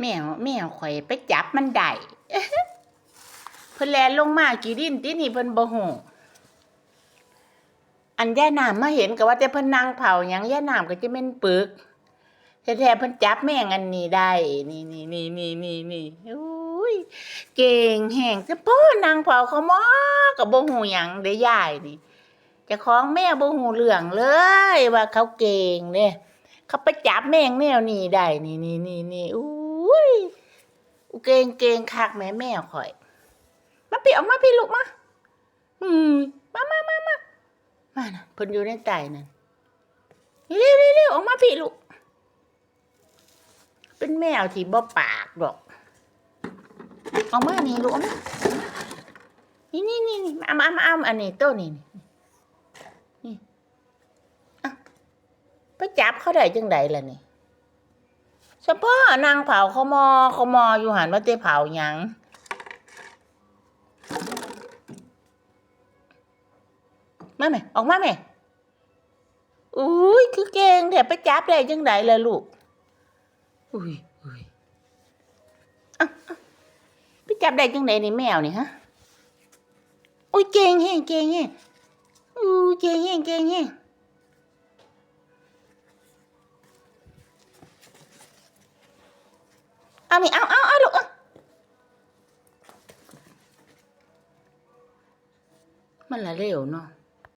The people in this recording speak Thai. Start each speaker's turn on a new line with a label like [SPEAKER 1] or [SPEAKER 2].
[SPEAKER 1] แมวแมวข่อยไปจับมันได้เพิ่นแลนลงมากี่ดินตินี่เพิ่นบ่ฮู้อันย่าน้ำมาเห็นก็ว่าแต่เพิ่นนั่งเผาหยังย่าน้ำก็จะแม่นปึกแท้ๆเพิ่นจับแม่งอันนี้ได้ นี่นี่นี่นี่นี่นี่อุ้ยเก่งแห่งจะพ่อนางเผาเขาหมอก็บ่ฮู้หยังได้ยายนี่เจ้าของแม่บ่ฮู้เรื่องเลยว่าเขาเก่งเด้เขาไปจับแม่งแนวนี้ได้นี่นี่นี่นี่อุ้ ยเกงเกงคักแม่แม่ข่อย มาพี่ออกมาพี่ลูกมาอืมมามามามามานะเพิ่นอยู่ในใต้นั่นเร็วเร็วเร็วออกมาพี่ลูก เป็นแมวที่บ่ปากดอกออกมานี่ลูกออกมานี่นี่นี่นี่มามามาเอาอันนี้ตัวนี้นี่นี่อะไปจับเขาได้จังไดล่ะนี่ เฉพาะนางเผาขมอขมออยู่หันว่าเตเผาหยังมาไหมออกมาไหมอุ้ยคือเก่งแต่ไปจับได้จังไดล่ะลูกอุ้ยอุ้ยอ้าเอ้าไปจับได้จังไดนี่แมวนี่ฮะอุ้ยเก่งแฮงเก่งแฮงอู้เก่งแฮงเก่งแฮง เอานี่เอาเอาเอาลูกมันละเร็วเนาะ